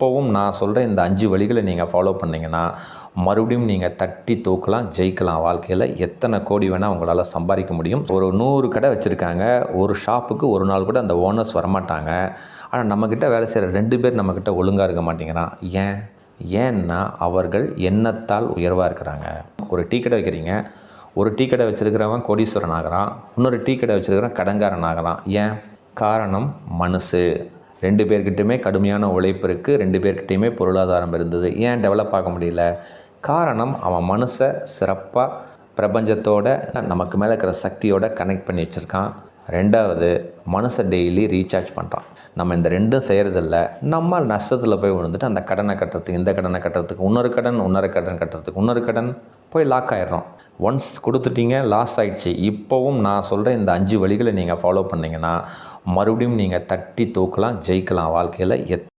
இப்போவும் நான் சொல்கிற இந்த அஞ்சு வழிகளை நீங்கள் ஃபாலோ பண்ணிங்கன்னா மறுபடியும் நீங்கள் தட்டி தூக்கலாம் ஜெயிக்கலாம். வாழ்க்கையில் எத்தனை கோடி வேணால் உங்களால் சம்பாதிக்க முடியும். ஒரு நூறு கடை வச்சுருக்காங்க. ஒரு ஷாப்புக்கு ஒரு நாள் கூட அந்த ஓனர்ஸ் வரமாட்டாங்க. ஆனால் நம்மக்கிட்ட வேலை செய்கிற ரெண்டு பேர் நம்மக்கிட்ட ஒழுங்காக இருக்க மாட்டேங்கிறான். ஏன்? ஏன்னா அவர்கள் எண்ணத்தால் உயர்வாக இருக்கிறாங்க. ஒரு டீ கடை வைக்கிறீங்க. ஒரு டீ கடை வச்சுருக்கிறவன் கோடீஸ்வரன் ஆகிறான். இன்னொரு டீ கடை வச்சுருக்கிறவன் கடன்காரன் ஆகிறான். ஏன்? காரணம் மனசு. ரெண்டு பேர்கிட்டையுமே கடுமையான உழைப்பு இருக்குது ரெண்டு பேர்கிட்டையுமே பொருளாதாரம் இருந்தது. ஏன் டெவலப் ஆக முடியல? காரணம் அவன் மனசை சிறப்பாக பிரபஞ்சத்தோட நமக்கு மேலே இருக்கிற சக்தியோட கனெக்ட் பண்ணி வச்சுருக்கான். ரெண்டாவது மனசை டெய்லி ரீசார்ஜ் பண்ணுறான் நம்ம இந்த ரெண்டும் செய்கிறதில்ல நம்ம நஷ்டத்தில் போய் விழுந்துட்டு அந்த கடனை கட்டுறதுக்கு இந்த கடனை கட்டுறதுக்கு இன்னொரு கடன் இன்னொரு கடன் கட்டுறதுக்கு இன்னொரு கடன் போய் லாக் ஆயிடுறோம். ஒன்ஸ் கொடுத்துட்டீங்க லாஸ் ஆகிடுச்சு இப்போவும் நான் சொல்கிற இந்த அஞ்சு வழிகளை நீங்கள் ஃபாலோ பண்ணிங்கன்னா மறுபடியும் நீங்கள் தட்டி தூக்கலாம் ஜெயிக்கலாம் வாழ்க்கையில். எத்